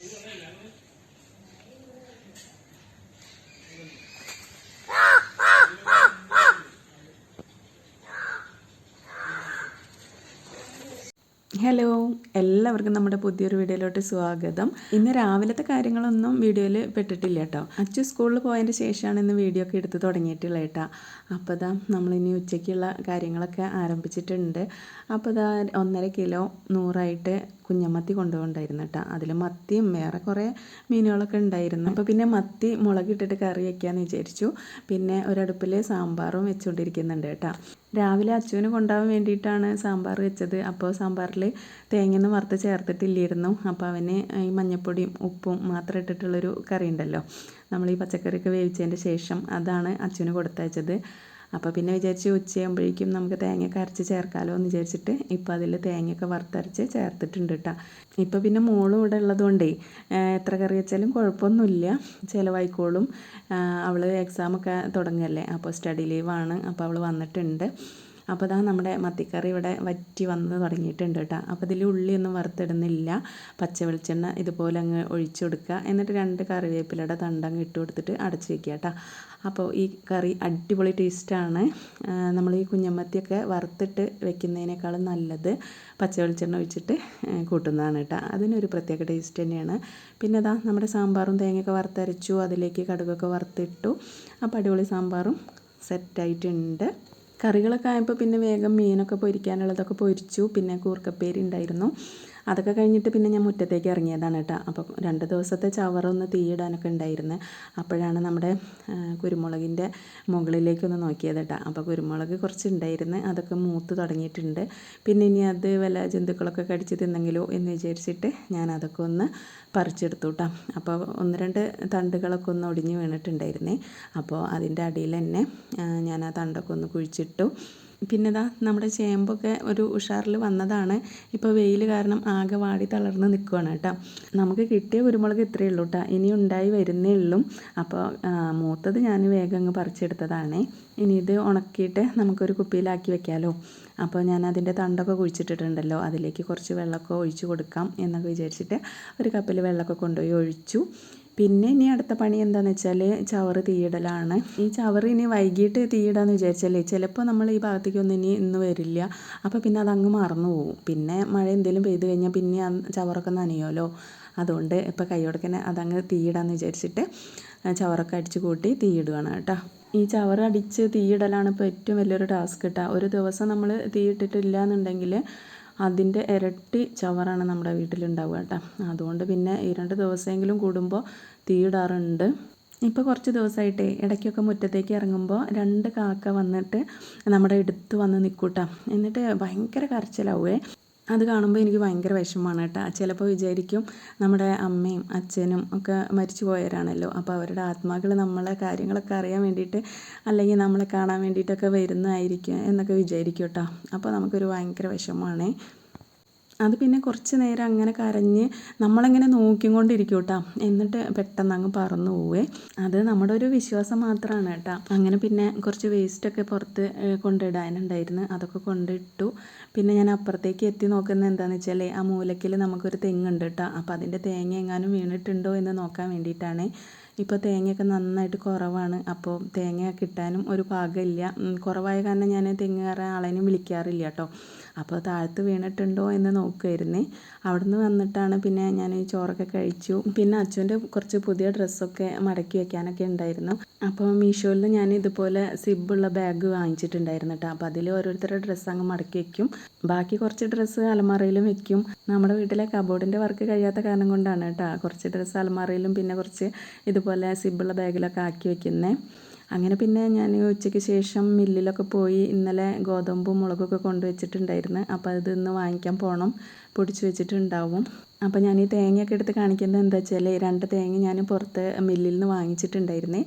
Hello എല്ലാവർക്കും നമ്മുടെ പുതിയൊരു വീഡിയോയിലോട്ട് സ്വാഗതം. ഇന്ന് രാവിലത്തെ കാര്യങ്ങളൊന്നും വീഡിയോയിൽ പെട്ടിട്ടില്ല കേട്ടോ. അച്ചു സ്കൂളിൽ പോയതിന്റെ ശേഷമാണ് ഇന്ന് വീഡിയോ ഒക്കെ എടുത്ത് തുടങ്ങിയിട്ടുള്ളത് കേട്ടോ. അപ്പോൾ ഇതാ നമ്മളിനി ഉച്ചയ്ക്കുള്ള കാര്യങ്ങളൊക്കെ ആരംഭിച്ചിട്ടുണ്ട്. അപ്പോൾ ഇതാ ഒന്നര കിലോ നൂറായിട്ട് കുഞ്ഞമത്തി കൊണ്ടുപോകണ്ടായിരുന്നു കേട്ടോ. അതിൽ മത്തിയും വേറെ കുറേ മീനുകളൊക്കെ ഉണ്ടായിരുന്നു. അപ്പോൾ പിന്നെ മത്തി മുളകിട്ടിട്ട് കറി വയ്ക്കാമെന്ന് വിചാരിച്ചു. പിന്നെ ഒരടുപ്പിൽ സാമ്പാറും വെച്ചുകൊണ്ടിരിക്കുന്നുണ്ട് കേട്ടോ. രാവിലെ അച്ചുവിന് കൊണ്ടുപോകാൻ വേണ്ടിയിട്ടാണ് സാമ്പാർ വെച്ചത്. അപ്പോൾ സാമ്പാറിൽ തേങ്ങയൊന്നും വറുത്ത് ചേർത്തിട്ടില്ലായിരുന്നു. അപ്പോൾ അവന് ഈ മഞ്ഞപ്പൊടിയും ഉപ്പും മാത്രം ഇട്ടിട്ടുള്ളൊരു കറി ഉണ്ടല്ലോ നമ്മൾ ഈ പച്ചക്കറിയൊക്കെ വേവിച്ചതിന്റെ ശേഷം അതാണ് അച്ചുവിന് കൊടുത്തയച്ചത്. അപ്പോൾ പിന്നെ വിചാരിച്ച് ഉച്ചയാകുമ്പോഴേക്കും നമുക്ക് തേങ്ങയൊക്കെ അരച്ച് ചേർക്കാമല്ലോ എന്ന് വിചാരിച്ചിട്ട് ഇപ്പോൾ അതിൽ തേങ്ങയൊക്കെ വറുത്തരച്ച് ചേർത്തിട്ടുണ്ട് കേട്ടോ ഇപ്പോൾ പിന്നെ മോളും ഇവിടെ ഉള്ളതുകൊണ്ടേ എത്ര കറി വെച്ചാലും കുഴപ്പമൊന്നുമില്ല. ചിലവായിക്കോളും. അവൾ എക്സാമൊക്കെ തുടങ്ങല്ലേ അപ്പോൾ സ്റ്റഡി ലീവാണ് അപ്പോൾ അവൾ വന്നിട്ടുണ്ട്. അപ്പോൾ ഇതാ നമ്മുടെ മത്തിക്കറി ഇവിടെ വറ്റി വന്ന് തുടങ്ങിയിട്ടുണ്ട് കേട്ടോ. അപ്പോൾ ഇതിൽ ഉള്ളിയൊന്നും വറുത്തിടുന്നില്ല. പച്ച വെളിച്ചെണ്ണ ഇതുപോലെ അങ്ങ് ഒഴിച്ചു കൊടുക്കുക. എന്നിട്ട് രണ്ട് കറിവേപ്പിലയുടെ തണ്ടങ്ങ് ഇട്ട് കൊടുത്തിട്ട് അടച്ച് വെക്കുക കേട്ടോ. അപ്പോൾ ഈ കറി അടിപൊളി ടേസ്റ്റാണ് നമ്മൾ ഈ കുഞ്ഞമ്മത്തിയൊക്കെ വറുത്തിട്ട് വെക്കുന്നതിനേക്കാളും നല്ലത് പച്ച വെളിച്ചെണ്ണ ഒഴിച്ചിട്ട് കൂട്ടുന്നതാണ് കേട്ടോ. അതിനൊരു പ്രത്യേക ടേസ്റ്റ് തന്നെയാണ്. പിന്നെ അതാ നമ്മുടെ സാമ്പാറും തേങ്ങയൊക്കെ വറുത്തരച്ചു. അതിലേക്ക് കടുകൊക്കെ വറുത്തിട്ടു. അപ്പോൾ അടിപൊളി സാമ്പാറും സെറ്റായിട്ടുണ്ട് കറികളൊക്കെ ആയപ്പോൾ പിന്നെ വേഗം മീനൊക്കെ പൊരിക്കാനുള്ളതൊക്കെ പൊരിച്ചു. പിന്നെ കൂർക്കപ്പേരി ഉണ്ടായിരുന്നു. അതൊക്കെ കഴിഞ്ഞിട്ട് പിന്നെ ഞാൻ മുറ്റത്തേക്ക് ഇറങ്ങിയതാണ് കേട്ടോ. അപ്പോൾ രണ്ട് ദിവസത്തെ ചവറൊന്ന് തീയിടാനൊക്കെ ഉണ്ടായിരുന്നു. അപ്പോഴാണ് നമ്മുടെ കുരുമുളകിന്റെ മുകളിലേക്കൊന്ന് നോക്കിയത് കേട്ടോ. അപ്പോൾ കുരുമുളക് കുറച്ച് ഉണ്ടായിരുന്നു അതൊക്കെ മൂത്ത് തുടങ്ങിയിട്ടുണ്ട്. പിന്നെ ഇനി അത് വല്ല ജന്തുക്കളൊക്കെ കടിച്ച് തിന്നെങ്കിലോ എന്ന് വിചാരിച്ചിട്ട് ഞാൻ അതൊക്കെ ഒന്ന് പറിച്ചെടുത്തു കേട്ടോ. അപ്പോൾ ഒന്ന് രണ്ട് തണ്ടുകളൊക്കെ ഒന്ന് ഒടിഞ്ഞ് വീണിട്ടുണ്ടായിരുന്നേ. അപ്പോൾ അതിന്റെ അടിയിൽ തന്നെ ഞാൻ ആ തണ്ടൊക്കെ ഒന്ന് കുഴിച്ചിട്ടു. പിന്നെ ഇതാ നമ്മുടെ ചേമ്പൊക്കെ ഒരു ഉഷാറിൽ വന്നതാണ്. ഇപ്പോൾ വെയിൽ കാരണം ആകെ വാടി തളർന്ന് നിൽക്കുകയാണ് കേട്ടോ. നമുക്ക് കിട്ടിയ കുരുമുളക് ഇത്രയേ ഉള്ളൂ കേട്ടോ. ഇനി ഉണ്ടായി വരുന്നേ ഉള്ളൂ. അപ്പോൾ മൂത്തത് ഞാൻ വേഗം അങ്ങ് പറിച്ചെടുത്തതാണ്. ഇനി ഇത് ഉണക്കിയിട്ട് നമുക്കൊരു കുപ്പിയിലാക്കി വെക്കാമല്ലോ അപ്പോൾ ഞാൻ അതിന്റെ തണ്ടൊക്കെ കുഴിച്ചിട്ടിട്ടുണ്ടല്ലോ. അതിലേക്ക് കുറച്ച് വെള്ളമൊക്കെ ഒഴിച്ചു കൊടുക്കാം എന്നൊക്കെ വിചാരിച്ചിട്ട് ഒരു കപ്പിൽ വെള്ളമൊക്കെ കൊണ്ടുപോയി ഒഴിച്ചു. പിന്നെ ഇനി അടുത്ത പണി എന്താണെന്ന് വെച്ചാൽ ചവറ് തീയിടലാണ്. ഈ ചവറ് ഇനി വൈകിട്ട് തീയിടാന്ന് വിചാരിച്ചാലേ ചിലപ്പോൾ നമ്മൾ ഈ ഭാഗത്തേക്കൊന്നും ഇനി ഇന്ന് വരില്ല. അപ്പോൾ പിന്നെ അതങ്ങ് മറന്നു പോകും പിന്നെ മഴ എന്തെങ്കിലും പെയ്ത് കഴിഞ്ഞാൽ പിന്നെ ചവറൊക്കെ നനയുമല്ലോ അതുകൊണ്ട് ഇപ്പോൾ കൈയോടക്കനെ അതങ്ങ് തീയിടാന്ന് വിചാരിച്ചിട്ട് ചവറൊക്കെ അടിച്ച് കൂട്ടി തീയിടുകയാണ് കേട്ടോ. ഈ ചവറ് അടിച്ച് തീയിടലാണ് ഇപ്പോൾ ഏറ്റവും വലിയൊരു ടാസ്ക് കേട്ടോ. ഒരു ദിവസം നമ്മൾ തീയിട്ടിട്ടില്ല എന്നുണ്ടെങ്കിൽ അതിന്റെ ഇരട്ടി ചവറാണ് നമ്മുടെ വീട്ടിലുണ്ടാവുക കേട്ടോ. അതുകൊണ്ട് പിന്നെ ഈ രണ്ട് ദിവസമെങ്കിലും കൂടുമ്പോൾ തീയിടാറുണ്ട്. ഇപ്പോൾ കുറച്ച് ദിവസമായിട്ടേ ഇടയ്ക്കൊക്കെ മുറ്റത്തേക്ക് ഇറങ്ങുമ്പോൾ രണ്ട് കാക്ക വന്നിട്ട് നമ്മുടെ അടുത്ത് വന്ന് നിൽക്കൂട്ടാ. എന്നിട്ട് ഭയങ്കര കരച്ചിലാവുമേ അത് കാണുമ്പോൾ എനിക്ക് ഭയങ്കര വിഷമമാണ് കേട്ടോ. ചിലപ്പോൾ വിചാരിക്കും നമ്മുടെ അമ്മയും അച്ഛനും ഒക്കെ മരിച്ചു പോയവരാണല്ലോ. അപ്പോൾ അവരുടെ ആത്മാക്കൾ നമ്മളെ കാര്യങ്ങളൊക്കെ അറിയാൻ വേണ്ടിയിട്ട് അല്ലെങ്കിൽ നമ്മളെ കാണാൻ വേണ്ടിയിട്ടൊക്കെ വരുന്നതായിരിക്കും എന്നൊക്കെ വിചാരിക്കും കേട്ടോ. അപ്പോൾ നമുക്കൊരു ഭയങ്കര വിഷമമാണേ. അത് പിന്നെ കുറച്ച് നേരം അങ്ങനെ കരഞ്ഞ് നമ്മളിങ്ങനെ നോക്കിക്കൊണ്ടിരിക്കും കേട്ടോ എന്നിട്ട് പെട്ടെന്ന് അങ്ങ് പറന്നു പോവേ. അത് നമ്മുടെ ഒരു വിശ്വാസം മാത്രമാണ് കേട്ടോ. അങ്ങനെ പിന്നെ കുറച്ച് വേസ്റ്റൊക്കെ പുറത്ത് കൊണ്ടിടാനുണ്ടായിരുന്നു അതൊക്കെ കൊണ്ടിട്ടു. പിന്നെ ഞാൻ അപ്പുറത്തേക്ക് എത്തി നോക്കുന്നത് എന്താണെന്ന് വെച്ചാൽ ആ മൂലക്കിൽ നമുക്കൊരു തെങ്ങുണ്ട് കേട്ടോ. അപ്പോൾ അതിന്റെ തേങ്ങ എങ്ങാനും വീണിട്ടുണ്ടോ എന്ന് നോക്കാൻ വേണ്ടിയിട്ടാണ്. ഇപ്പോൾ തേങ്ങയൊക്കെ നന്നായിട്ട് കുറവാണ്. അപ്പോൾ തേങ്ങ കിട്ടാനും ഒരു പാകമില്ല കുറവായ കാരണം ഞാൻ തെങ്ങ് കയറാൻ ആളെയും വിളിക്കാറില്ല കേട്ടോ. അപ്പോൾ താഴത്ത് വീണിട്ടുണ്ടോ എന്ന് നോക്കുമായിരുന്നേ അവിടുന്ന് വന്നിട്ടാണ് പിന്നെ ഞാൻ ഈ ചോറൊക്കെ കഴിച്ചു. പിന്നെ അച്ഛന്റെ കുറച്ച് പുതിയ ഡ്രസ്സൊക്കെ മടക്കി വെക്കാനൊക്കെ ഉണ്ടായിരുന്നു. അപ്പോൾ മീഷോയിൽ ഞാൻ ഇതുപോലെ സിബുള്ള ബാഗ് വാങ്ങിച്ചിട്ടുണ്ടായിരുന്നു കേട്ടോ. അപ്പോൾ അതിൽ ഓരോരുത്തരുടെ ഡ്രസ്സ് അങ്ങ് മടക്കി വെക്കും. ബാക്കി കുറച്ച് ഡ്രസ്സ് അലമാറയിലും വെക്കും. നമ്മുടെ വീട്ടിലെ കബോർഡിന്റെ വർക്ക് കഴിയാത്ത കാരണം കൊണ്ടാണ് കേട്ടോ കുറച്ച് ഡ്രസ്സ് അലമാറയിലും പിന്നെ കുറച്ച് ഇതുപോലെ സിബുള്ള ബാഗിലൊക്കെ ആക്കി വെക്കുന്നത് അങ്ങനെ പിന്നെ ഞാൻ ഉച്ചയ്ക്ക് ശേഷം മില്ലിലൊക്കെ പോയി ഇന്നലെ ഗോതമ്പും മുളകൊക്കെ കൊണ്ടുവച്ചിട്ടുണ്ടായിരുന്നു. അപ്പോൾ അത് ഇന്ന് വാങ്ങിക്കാൻ പോകണം പൊടിച്ച് വെച്ചിട്ടുണ്ടാവും. അപ്പോൾ ഞാൻ ഈ തേങ്ങയൊക്കെ എടുത്ത് കാണിക്കുന്നത് എന്താ വെച്ചാൽ രണ്ട് തേങ്ങ ഞാൻ പുറത്ത് മില്ലിൽ നിന്ന് വാങ്ങിച്ചിട്ടുണ്ടായിരുന്നേ.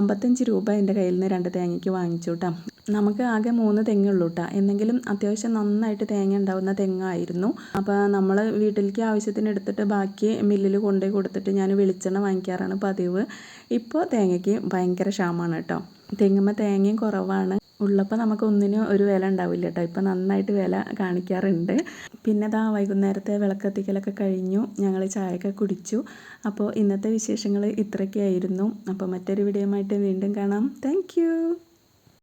അമ്പത്തഞ്ച് രൂപ എന്റെ കയ്യിൽ നിന്ന് രണ്ട് തേങ്ങയ്ക്ക് വാങ്ങിച്ചു കേട്ടോ നമുക്ക് ആകെ മൂന്ന് തെങ്ങുള്ളൂ കേട്ടോ എന്തെങ്കിലും അത്യാവശ്യം നന്നായിട്ട് തേങ്ങ ഉണ്ടാവുന്ന തെങ്ങായിരുന്നു. അപ്പോൾ നമ്മൾ വീട്ടിലേക്ക് ആവശ്യത്തിന് എടുത്തിട്ട് ബാക്കി മില്ലിൽ കൊണ്ടുപോയി കൊടുത്തിട്ട് ഞാൻ വെളിച്ചെണ്ണ വാങ്ങിക്കാറാണ് പതിവ്. ഇപ്പോൾ തേങ്ങയ്ക്ക് ഭയങ്കര ക്ഷാമമാണ് കേട്ടോ തെങ്ങുമ്പോൾ തേങ്ങയും കുറവാണ്. ഉള്ളപ്പോൾ നമുക്ക് ഒന്നിനും ഒരു വില ഉണ്ടാവില്ല കേട്ടോ ഇപ്പം നന്നായിട്ട് വില കാണിക്കാറുണ്ട്. പിന്നെ ദാ വൈകുന്നേരത്തെ വിളക്കത്തിക്കലൊക്കെ കഴിഞ്ഞു. ഞങ്ങൾ ചായയൊക്കെ കുടിച്ചു. അപ്പോൾ ഇന്നത്തെ വിശേഷങ്ങൾ ഇത്രയൊക്കെയായിരുന്നു. അപ്പോൾ മറ്റൊരു വീഡിയോയുമായിട്ട് വീണ്ടും കാണാം. താങ്ക്